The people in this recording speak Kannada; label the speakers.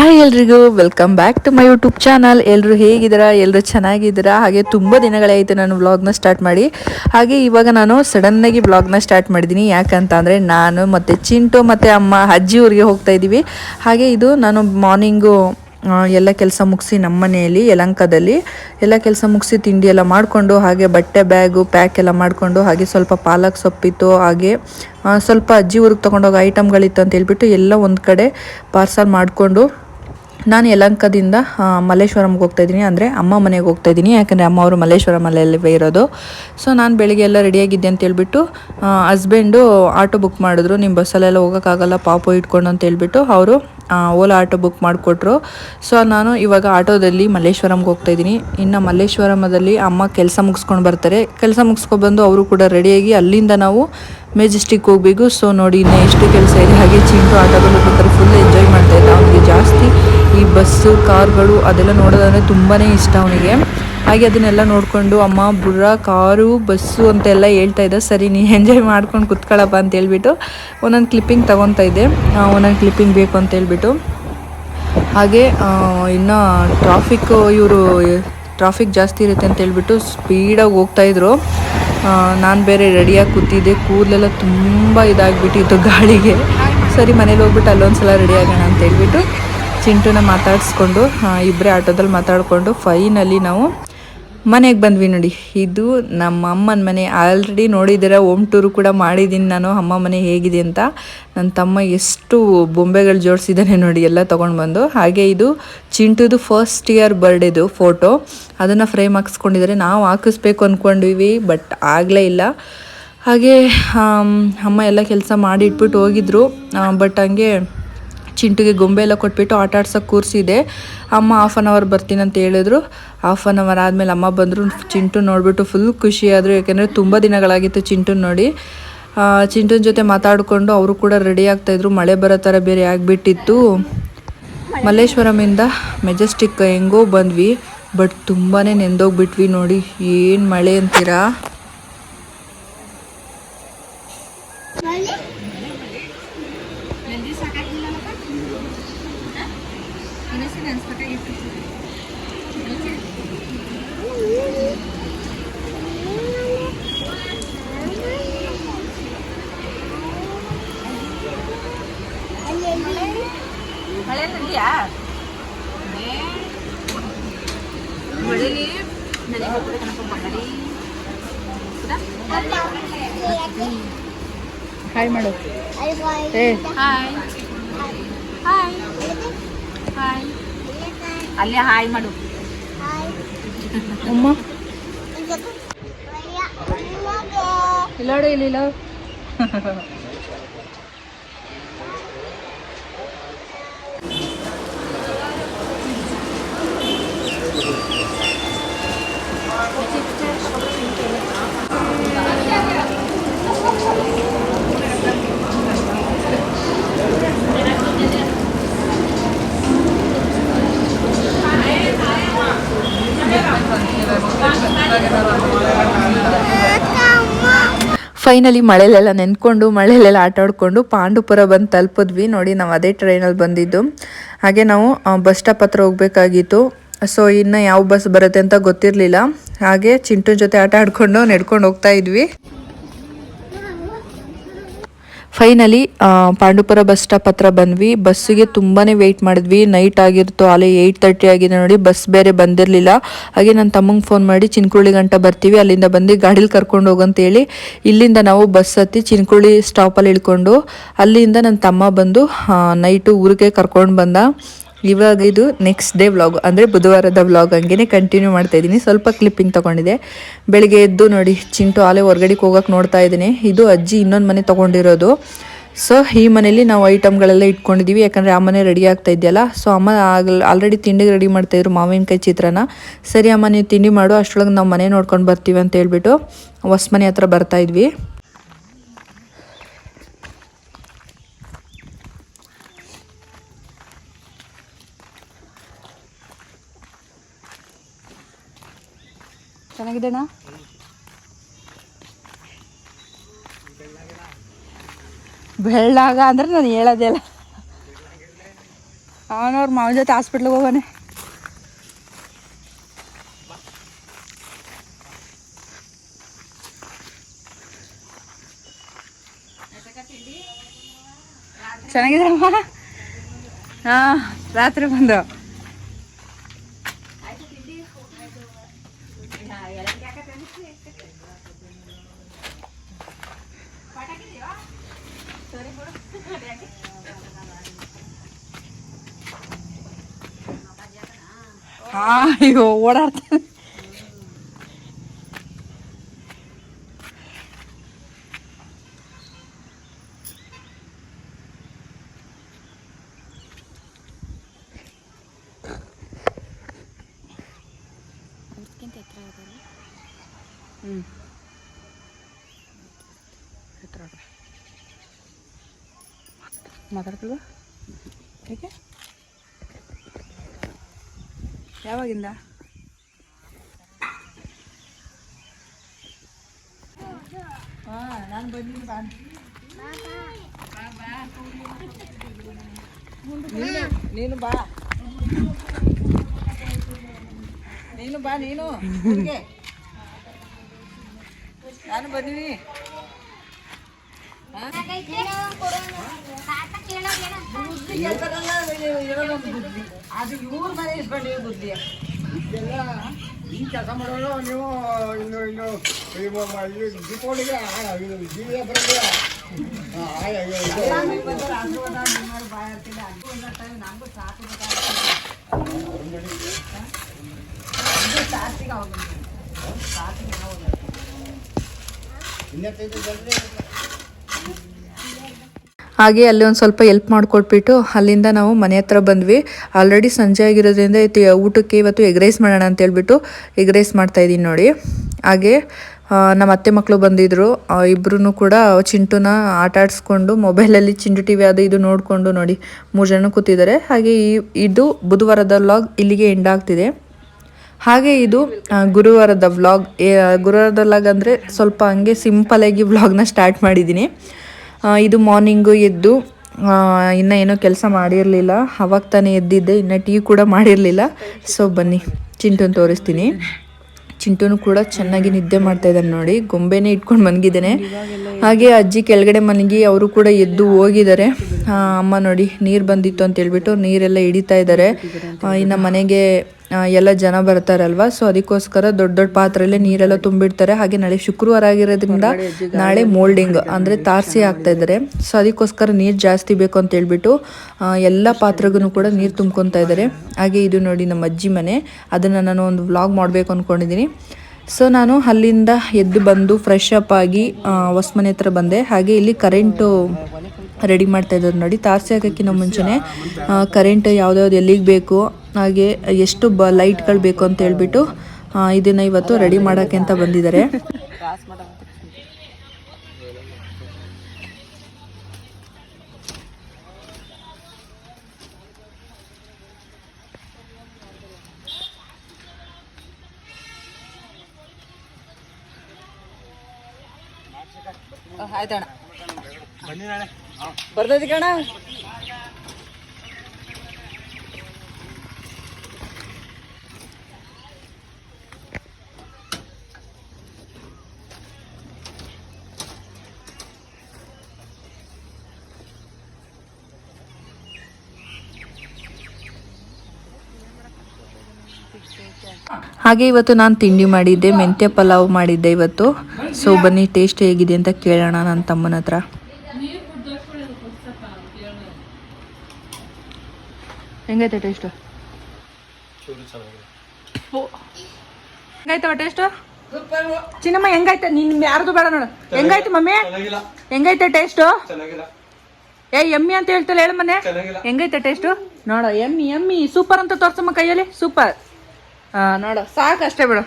Speaker 1: ಹಾಯ್ ಎಲ್ರಿಗೂ welcome back to my YouTube channel ಎಲ್ಲರೂ ಹೇಗಿದ್ದೀರಾ? ಎಲ್ಲರೂ ಚೆನ್ನಾಗಿದ್ದೀರಾ? ಹಾಗೆ ತುಂಬ ದಿನಗಳಾಯಿತು ನಾನು ವ್ಲಾಗ್ನ ಸ್ಟಾರ್ಟ್ ಮಾಡಿ. ಹಾಗೆ ಇವಾಗ ನಾನು ಸಡನ್ನಾಗಿ ವ್ಲಾಗ್ನ ಸ್ಟಾರ್ಟ್ ಮಾಡಿದ್ದೀನಿ ಯಾಕಂತಂದರೆ ನಾನು ಮತ್ತು ಚಿಂಟು ಮತ್ತು ಅಮ್ಮ, ಅಜ್ಜಿ ಊರಿಗೆ ಹೋಗ್ತಾ ಇದ್ದೀವಿ. ಹಾಗೆ ಇದು ನಾನು ಮಾರ್ನಿಂಗು ಎಲ್ಲ ಕೆಲಸ ಮುಗಿಸಿ ನಮ್ಮ ಮನೆಯಲ್ಲಿ, ಯಲಂಕದಲ್ಲಿ. ಎಲ್ಲ ಕೆಲಸ ಮುಗಿಸಿ ತಿಂಡಿ ಎಲ್ಲ ಮಾಡಿಕೊಂಡು, ಹಾಗೆ ಬಟ್ಟೆ ಬ್ಯಾಗು ಪ್ಯಾಕ್ ಎಲ್ಲ ಮಾಡಿಕೊಂಡು, ಹಾಗೆ ಸ್ವಲ್ಪ ಪಾಲಕ್ ಸೊಪ್ಪಿತ್ತು, ಹಾಗೆ ಸ್ವಲ್ಪ ಅಜ್ಜಿ ಊರಿಗೆ ತೊಗೊಂಡೋಗಿ ಐಟಮ್ಗಳಿತ್ತು ಅಂತ ಹೇಳ್ಬಿಟ್ಟು ಎಲ್ಲ ಒಂದು ಕಡೆ ಪಾರ್ಸಲ್ ಮಾಡಿಕೊಂಡು ನಾನು ಯಲಂಕದಿಂದ ಮಲ್ಲೇಶ್ವರಂಗೆ ಹೋಗ್ತಾ ಇದ್ದೀನಿ. ಅಂದರೆ ಅಮ್ಮ ಮನೆಗೆ ಹೋಗ್ತಾ ಇದ್ದೀನಿ. ಯಾಕಂದರೆ ಅಮ್ಮ ಅವರು ಮಲ್ಲೇಶ್ವರಮಲ್ಲೇ ಇರೋದು. ಸೊ ನಾನು ಬೆಳಿಗ್ಗೆ ಎಲ್ಲ ರೆಡಿಯಾಗಿದ್ದೆ ಅಂತ ಹೇಳ್ಬಿಟ್ಟು ಹಸ್ಬೆಂಡು ಆಟೋ ಬುಕ್ ಮಾಡಿದ್ರು. ನಿಮ್ಮ ಬಸ್ಸಲ್ಲೆಲ್ಲ ಹೋಗೋಕ್ಕಾಗಲ್ಲ, ಪಾಪು ಇಟ್ಕೊಂಡು ಅಂತ ಹೇಳ್ಬಿಟ್ಟು ಅವರು ಓಲಾ ಆಟೋ ಬುಕ್ ಮಾಡಿಕೊಟ್ರು. ಸೊ ನಾನು ಇವಾಗ ಆಟೋದಲ್ಲಿ ಮಲ್ಲೇಶ್ವರಂಗೆ ಹೋಗ್ತಾ ಇದ್ದೀನಿ. ಇನ್ನು ಮಲ್ಲೇಶ್ವರಮದಲ್ಲಿ ಅಮ್ಮ ಕೆಲಸ ಮುಗಿಸ್ಕೊಂಡು ಬರ್ತಾರೆ. ಕೆಲಸ ಮುಗಿಸ್ಕೊಬಂದು ಬಂದು ಅವರು ಕೂಡ ರೆಡಿಯಾಗಿ ಅಲ್ಲಿಂದ ನಾವು ಮೆಜೆಸ್ಟಿಕ್ ಹೋಗ್ಬೇಕು ಸೊ ನೋಡಿ, ಇನ್ನು ಎಷ್ಟು ಕೆಲಸ ಇದೆ. ಹಾಗೆ ಚಿಂಟು ಆಟೋದಲ್ಲಿ ಬರ್ತಾರೆ ಫುಲ್ ಎಂಜಾಯ್ ಮಾಡ್ತಾ ಇದ್ದ ಅವನಿಗೆ ಜಾಸ್ತಿ ಈ ಬಸ್ಸು, ಕಾರ್ಗಳು ಅದೆಲ್ಲ ನೋಡೋದಂದರೆ ತುಂಬಾ ಇಷ್ಟ ಅವನಿಗೆ. ಹಾಗೆ ಅದನ್ನೆಲ್ಲ ನೋಡಿಕೊಂಡು ಅಮ್ಮ, ಬುರ್ರ, ಕಾರು, ಬಸ್ಸು ಅಂತೆಲ್ಲ ಹೇಳ್ತಾ ಇದ್ದ. ಸರಿ, ನೀ ಎಂಜಾಯ್ ಮಾಡ್ಕೊಂಡು ಕುತ್ಕೊಳ್ಳಪ್ಪ ಅಂತ ಹೇಳ್ಬಿಟ್ಟು ಒಂದೊಂದು ಕ್ಲಿಪ್ಪಿಂಗ್ ತೊಗೊತಾ ಇದ್ದೆ. ಒಂದೊಂದು ಕ್ಲಿಪ್ಪಿಂಗ್ ಬೇಕು ಅಂತ ಹೇಳ್ಬಿಟ್ಟು. ಹಾಗೆ ಇನ್ನು ಟ್ರಾಫಿಕ್ ಇವರು ಟ್ರಾಫಿಕ್ ಜಾಸ್ತಿ ಇರುತ್ತೆ ಅಂತ ಹೇಳ್ಬಿಟ್ಟು ಸ್ಪೀಡಾಗಿ ಹೋಗ್ತಾಯಿದ್ರು ನಾನು ಬೇರೆ ರೆಡಿಯಾಗಿ ಕೂತಿದ್ದೆ. ಕೂದಲೆಲ್ಲ ತುಂಬ ಇದಾಗಿಬಿಟ್ಟಿತ್ತು ಗಾಳಿಗೆ. ಸರಿ, ಮನೇಲಿ ಹೋಗ್ಬಿಟ್ಟು ಅಲ್ಲೊಂದು ಸಲ ರೆಡಿ ಆಗೋಣ ಅಂತ ಹೇಳ್ಬಿಟ್ಟು ಚಿಂಟುನ ಮಾತಾಡಿಸ್ಕೊಂಡು ಇಬ್ಬರೇ ಆಟೋದಲ್ಲಿ ಮಾತಾಡಿಕೊಂಡು ಫೈನಲಿ ನಾವು ಮನೆಗೆ ಬಂದ್ವಿ ನೋಡಿ. ಇದು ನಮ್ಮ ಅಮ್ಮನ ಮನೆ. ಆಲ್ರೆಡಿ ನೋಡಿದ್ದೀರ ಹೋಮ್ ಟೂರು ಕೂಡ ಮಾಡಿದ್ದೀನಿ ನಾನು. ಅಮ್ಮ ಮನೆ ಹೇಗಿದೆ ಅಂತ. ನನ್ನ ತಮ್ಮ ಎಷ್ಟು ಬೊಂಬೆಗಳು ಜೋಡಿಸಿದ್ದಾನೆ ನೋಡಿ, ಎಲ್ಲ ತೊಗೊಂಡು ಬಂದು. ಹಾಗೆ ಇದು ಚಿಂಟುದು ಫಸ್ಟ್ ಇಯರ್ ಬರ್ಡೇದು ಫೋಟೋ ಅದನ್ನು ಫ್ರೇಮ್ ಹಾಕ್ಸ್ಕೊಂಡಿದ್ದಾರೆ. ನಾವು ಹಾಕಿಸ್ಬೇಕು ಅಂದ್ಕೊಂಡಿವಿ ಬಟ್ ಆಗಲೇ ಇಲ್ಲ. ಹಾಗೆ ಅಮ್ಮ ಎಲ್ಲ ಕೆಲಸ ಮಾಡಿಟ್ಬಿಟ್ಟು ಹೋಗಿದ್ರು. ಬಟ್ ಹಂಗೆ ಚಿಂಟುಗೆ ಗೊಂಬೆ ಎಲ್ಲ ಕೊಟ್ಬಿಟ್ಟು ಆಟ ಆಡ್ಸೋಕೆ ಕೂರಿಸಿದೆ ಅಮ್ಮ ಹಾಫ್ ಆನ್ ಅವರ್ ಬರ್ತೀನಿ ಅಂತ ಹೇಳಿದ್ರು. ಹಾಫ್ ಆನ್ ಅವರ್ ಆದಮೇಲೆ ಅಮ್ಮ ಬಂದರು. ಚಿಂಟು ನೋಡಿಬಿಟ್ಟು ಫುಲ್ ಖುಷಿಯಾದರು ಯಾಕೆಂದರೆ ತುಂಬ ದಿನಗಳಾಗಿತ್ತು ಚಿಂಟು ನೋಡಿ. ಚಿಂಟುನ ಜೊತೆ ಮಾತಾಡಿಕೊಂಡು ಅವರು ಕೂಡ ರೆಡಿ ಆಗ್ತಾಯಿದ್ರು ಮಳೆ ಬರೋ ಥರ ಬೇರೆ ಆಗಿಬಿಟ್ಟಿತ್ತು. ಮಲ್ಲೇಶ್ವರಮಿಂದ ಮೆಜೆಸ್ಟಿಕ್ ಹೆಂಗೋ ಬಂದ್ವಿ. ಬಟ್ ತುಂಬಾ ನೆಂದೋಗ್ಬಿಟ್ವಿ ನೋಡಿ. ಏನು ಮಳೆ ಅಂತೀರಾ?
Speaker 2: ಮಳೆ ನಂದಿಯಾ ಮಳೆಲಿ ನನಗೆ ಮರಿ
Speaker 1: ಹಾಯ್ ಮಾಡು
Speaker 2: ಹಾಯ್ ಹಾಯ್ ಹಾಯ್ ಅಲ್ಲೇ ಹಾಯ್ ಮಾಡು.
Speaker 1: ಅಮ್ಮ. ಇಲ್ಲಾಡು ಇಲ್ಲ ಫೈನಲಿ ಮಳೆಲೆಲ್ಲ ನೆನ್ಕೊಂಡು, ಮಳೆಲೆಲ್ಲ ಆಟ ಆಡ್ಕೊಂಡು ಪಾಂಡುಪುರ ಬಂದು ತಲುಪಿದ್ವಿ. ನೋಡಿ, ನಾವು ಅದೇ ಟ್ರೈನಲ್ಲಿ ಬಂದಿದ್ದು. ಹಾಗೆ ನಾವು ಬಸ್ ಸ್ಟಾಪ್ ಹತ್ರ ಹೋಗ್ಬೇಕಾಗಿತ್ತು. ಸೊ ಇನ್ನು ಯಾವ ಬಸ್ ಬರುತ್ತೆ ಅಂತ ಗೊತ್ತಿರಲಿಲ್ಲ. ಹಾಗೆ ಚಿಂಟು ಜೊತೆ ಆಟ ಆಡ್ಕೊಂಡು ನಡ್ಕೊಂಡು ಹೋಗ್ತಾ ಇದ್ವಿ. ಫೈನಲಿ ಪಾಂಡುಪುರ ಬಸ್ ಸ್ಟಾಪ್ ಹತ್ರ ಬಂದ್ವಿ. ಬಸ್ಸಿಗೆ ತುಂಬಾ ವೆಯ್ಟ್ ಮಾಡಿದ್ವಿ. ನೈಟ್ ಆಗಿರ್ತು ಅಲ್ಲಿ ಏಯ್ಟ್ ತರ್ಟಿ ಆಗಿದೆ ನೋಡಿ ಬಸ್ ಬೇರೆ ಬಂದಿರಲಿಲ್ಲ. ಹಾಗೆ ನನ್ನ ತಮ್ಮಂಗೆ ಫೋನ್ ಮಾಡಿ, ಚಿನ್ಕುಳ್ಳಿ ಗಂಟ ಬರ್ತೀವಿ. ಅಲ್ಲಿಂದ ಬಂದು ಗಾಡೀಲಿ ಕರ್ಕೊಂಡು ಹೋಗಂತೇಳಿ ಇಲ್ಲಿಂದ ನಾವು ಬಸ್ ಹತ್ತಿ ಚಿನ್ಕುಳಿ ಸ್ಟಾಪಲ್ಲಿ ಇಳ್ಕೊಂಡು, ಅಲ್ಲಿಂದ ನನ್ನ ತಮ್ಮ ಬಂದು ನೈಟು ಊರಿಗೆ ಕರ್ಕೊಂಡು ಬಂದ. ಇವಾಗ ಇದು ನೆಕ್ಸ್ಟ್ ಡೇ ವ್ಲಾಗ್ ಅಂದರೆ ಬುಧವಾರದ ವ್ಲಾಗ್ ಹಂಗೇನೆ ಕಂಟಿನ್ಯೂ ಮಾಡ್ತಾ ಇದ್ದೀನಿ. ಸ್ವಲ್ಪ ಕ್ಲಿಪ್ಪಿಂಗ್ ತೊಗೊಂಡಿದೆ ಬೆಳಗ್ಗೆ ಎದ್ದು ನೋಡಿ, ಚಿಂಟು ಆಲೆ ಹೊರ್ಗಡೆಗೆ ಹೋಗಕ್ಕೆ ನೋಡ್ತಾ ಇದ್ದೀನಿ. ಇದು ಅಜ್ಜಿ ಇನ್ನೊಂದು ಮನೆ ತೊಗೊಂಡಿರೋದು. ಸೊ ಈ ಮನೇಲಿ ನಾವು ಐಟಮ್ಗಳೆಲ್ಲ ಇಟ್ಕೊಂಡಿದ್ದೀವಿ ಯಾಕಂದರೆ ಆ ಮನೆ ರೆಡಿ ಆಗ್ತಾ ಇದೆಯಲ್ಲ. ಸೊ ಅಮ್ಮ ಆಗ ಆಲ್ರೆಡಿ ತಿಂಡಿಗೆ ರೆಡಿ ಮಾಡ್ತಾಯಿದ್ರು ಮಾವಿನಕಾಯಿ ಚಿತ್ರನ ಸರಿ ಅಮ್ಮ, ನೀವು ತಿಂಡಿ ಮಾಡು. ಅಷ್ಟೊಳಗೆ ನಾವು ಮನೆ ನೋಡ್ಕೊಂಡು ಬರ್ತೀವಿ ಅಂತ ಹೇಳ್ಬಿಟ್ಟು ಹೊಸ ಮನೆ ಹತ್ರ ಬರ್ತಾ ಚೆನ್ನಾಗಿದೆನಾ? ಬೆಳ್ಳಾಗ ಅಂದ್ರೆ ನಾನು ಹೇಳೋದಿಲ್ಲ ಅವನವ್ರ ಮಾವನ ಜೊತೆ ಹಾಸ್ಪಿಟ್ಲಿಗೆ ಹೋಗೋನೆ ಚೆನ್ನಾಗಿದೆಯಮ್ಮ ಹಾಂ ರಾತ್ರಿ ಬಂದು. അയ്യോ ഓടാത്ത മദർ പിള്ള ठीक है ಯಾವಾಗಿಂದ? ನಾನು ಬಂದಿದ್ದೀನಿ ಬಾ. ನೀನು ಬಾ. ನೀನು ಬಾ ನೀನು. ನಾನು ಬಂದೀನಿ. ಅದು ಇವ್ರ ಮನೆ ಇಸ್ಕೊಂಡು ಬುದ್ಧಿ
Speaker 3: ಈ ಕೆಲಸ ಮಾಡೋರು ನೀವು ಇನ್ನು ಇನ್ನು ಈ ಮ- ಮ- ಈ ದೀಪಾವಳಿಗೆ ಆ- ಇದು ಜೀವಿಯ ಬರೋದು ಆ, ಆಯ್ ಅಯ್ಯೋ ಇದು. ಇನ್ನೆತ್ತೈದು ಜನರೇ
Speaker 1: ಹಾಗೆ ಅಲ್ಲಿ ಒಂದು ಸ್ವಲ್ಪ ಎಲ್ಪ್ ಮಾಡಿಕೊಟ್ಬಿಟ್ಟು ಅಲ್ಲಿಂದ ನಾವು ಮನೆ ಹತ್ರ ಬಂದ್ವಿ. ಆಲ್ರೆಡಿ ಸಂಜೆ ಆಗಿರೋದ್ರಿಂದ ಇತ್ತು, ಊಟಕ್ಕೆ ಇವತ್ತು ಎಗ್ ರೈಸ್ ಮಾಡೋಣ ಅಂತ ಹೇಳ್ಬಿಟ್ಟು ಎಗ್ ರೈಸ್ ಮಾಡ್ತಾ ಇದ್ದೀನಿ ನೋಡಿ. ಹಾಗೆ ನಮ್ಮ ಅತ್ತೆ ಮಕ್ಕಳು ಬಂದಿದ್ರು. ಇಬ್ಬರೂ ಕೂಡ ಚಿಂಟುನ ಆಟ ಆಡಿಸ್ಕೊಂಡು ಮೊಬೈಲಲ್ಲಿ ಚಿಂಟು ಟಿ ವಿ ಅದು ಇದು ನೋಡಿಕೊಂಡು ನೋಡಿ ಮೂರು ಜನ ಕೂತಿದ್ದಾರೆ. ಹಾಗೆ ಇದು ಬುಧವಾರದ ಲಾಗ್ ಇಲ್ಲಿಗೆ ಎಂಡ್ ಆಗ್ತಿದೆ. ಹಾಗೆ ಇದು ಗುರುವಾರದ ವ್ಲಾಗ್ ಗುರುವಾರದ ವ್ಲಾಗ್ ಅಂದರೆ ಸ್ವಲ್ಪ ಹಂಗೆ ಸಿಂಪಲಾಗಿ ವ್ಲಾಗ್ನ ಸ್ಟಾರ್ಟ್ ಮಾಡಿದ್ದೀನಿ ಇದು ಮಾರ್ನಿಂಗು ಎದ್ದು ಇನ್ನೂ ಏನೋ ಕೆಲಸ ಮಾಡಿರಲಿಲ್ಲ. ಅವಾಗ ತಾನೇ ಎದ್ದಿದ್ದೆ, ಇನ್ನು ಟೀ ಕೂಡ ಮಾಡಿರಲಿಲ್ಲ. ಸೊ ಬನ್ನಿ, ಚಿಂಟುನ ತೋರಿಸ್ತೀನಿ. ಚಿಂಟುನು ಕೂಡ ಚೆನ್ನಾಗಿ ನಿದ್ದೆ ಮಾಡ್ತಾ ಇದ್ದಾನೆ ನೋಡಿ. ಗೊಂಬೆನೇ ಇಟ್ಕೊಂಡು ಮನ್ಗಿದ್ದಾನೆ ಹಾಗೆ ಅಜ್ಜಿ ಕೆಳಗಡೆ ಮನಗಿ ಅವರು ಕೂಡ ಎದ್ದು ಹೋಗಿದ್ದಾರೆ. ಅಮ್ಮ ನೋಡಿ, ನೀರು ಬಂದಿತ್ತು ಅಂತ ಹೇಳ್ಬಿಟ್ಟು ನೀರೆಲ್ಲ ಹಿಡಿತಾ ಇದ್ದಾರೆ. ಇನ್ನು ಮನೆಗೆ ಎಲ್ಲ ಜನ ಬರ್ತಾರಲ್ವಾ? ಸೊ ಅದಕ್ಕೋಸ್ಕರ ದೊಡ್ಡ ದೊಡ್ಡ ಪಾತ್ರೆಯಲ್ಲೇ ನೀರೆಲ್ಲ ತುಂಬಿಡ್ತಾರೆ. ಹಾಗೆ ನಾಳೆ ಶುಕ್ರವಾರ ಆಗಿರೋದ್ರಿಂದ ನಾಳೆ ಮೋಲ್ಡಿಂಗ್ ಅಂದರೆ ತಾರಸಿ ಆಗ್ತಾ ಇದ್ದಾರೆ ಸೊ ಅದಕ್ಕೋಸ್ಕರ ನೀರು ಜಾಸ್ತಿ ಬೇಕು ಅಂತ ಹೇಳ್ಬಿಟ್ಟು ಎಲ್ಲ ಪಾತ್ರೆಗೂ ಕೂಡ ನೀರು ತುಂಬ್ಕೊತಾ ಇದ್ದಾರೆ ಹಾಗೆ ಇದು ನೋಡಿ ನಮ್ಮ ಅಜ್ಜಿ ಮನೆ. ಅದನ್ನು ನಾನು ಒಂದು ವ್ಲಾಗ್ ಮಾಡಬೇಕು ಅಂದ್ಕೊಂಡಿದ್ದೀನಿ ಸೊ ನಾನು ಅಲ್ಲಿಂದ ಎದ್ದು ಬಂದು ಫ್ರೆಶ್ ಅಪ್ ಆಗಿ ಹೊಸ ಮನೆ ಹತ್ರ ಬಂದೆ. ಹಾಗೆ ಇಲ್ಲಿ ಕರೆಂಟು ರೆಡಿ ಮಾಡ್ತಾ ಇದ್ದಾರೆ ನೋಡಿ. ತಾರಸಿ ಹಾಕೋಕ್ಕಿಂತ ಮುಂಚೆನೆ ಕರೆಂಟ್ ಯಾವುದ್ಯಾವ್ದು ಎಲ್ಲಿಗೆ ಬೇಕು ಹಾಗೆ ಎಷ್ಟು ಬ ಲೈಟ್ಗಳು ಬೇಕು ಅಂತ ಹೇಳ್ಬಿಟ್ಟು ಇದನ್ನ ಇವತ್ತು ರೆಡಿ ಮಾಡೋಕ್ಕೆ ಅಂತ ಬಂದಿದ್ದಾರೆ. ಆಯ್ತಣ್ಣ ಬರ್ತೈತಿ ಕಣ ಹಾಗೆ ಇವತ್ತು ನಾನು ತಿಂಡಿ ಮಾಡಿದ್ದೆ ಮೆಂತ್ಯ ಪಲಾವ್ ಮಾಡಿದ್ದೆ ಇವತ್ತು. ಸೊ ಬನ್ನಿ ಟೇಸ್ಟ್ ಹೇಗಿದೆ ಅಂತ ಕೇಳೋಣ ನನ್ನ ತಮ್ಮನ ಹತ್ರ. ಹೆಂಗೈತೆ ಟೇಸ್ಟ್ ಹೆಂಗೈತವ ಟೇಸ್ಟ್ ಚಿನ್ನಮ್ಮ ಹೆಂಗಾಯ್ತ ನಿನ್ ಯಾರ್ದು ಬೇಡ ನೋಡು. ಹೆಂಗಾಯ್ತು ಮಮ್ಮಿ? ಹೆಂಗೈತೆ ಟೇಸ್ಟ್ ಏ ಎಮ್ಮಿ ಅಂತ ಹೇಳ್ತಲ್ಲ ಹೇಳ ಮನೆ. ಹೆಂಗೈತೆ ಟೇಸ್ಟ್ ನೋಡ ಎಮ್ಮಿ ಎಮ್ಮಿ. ಸೂಪರ್ ಅಂತ ತೋರ್ಸಮ್ಮ ಕೈಯಲ್ಲಿ. ಸೂಪರ್ ನೋಡು ಸಾಕು ಅಷ್ಟೇ ಬಿಡು.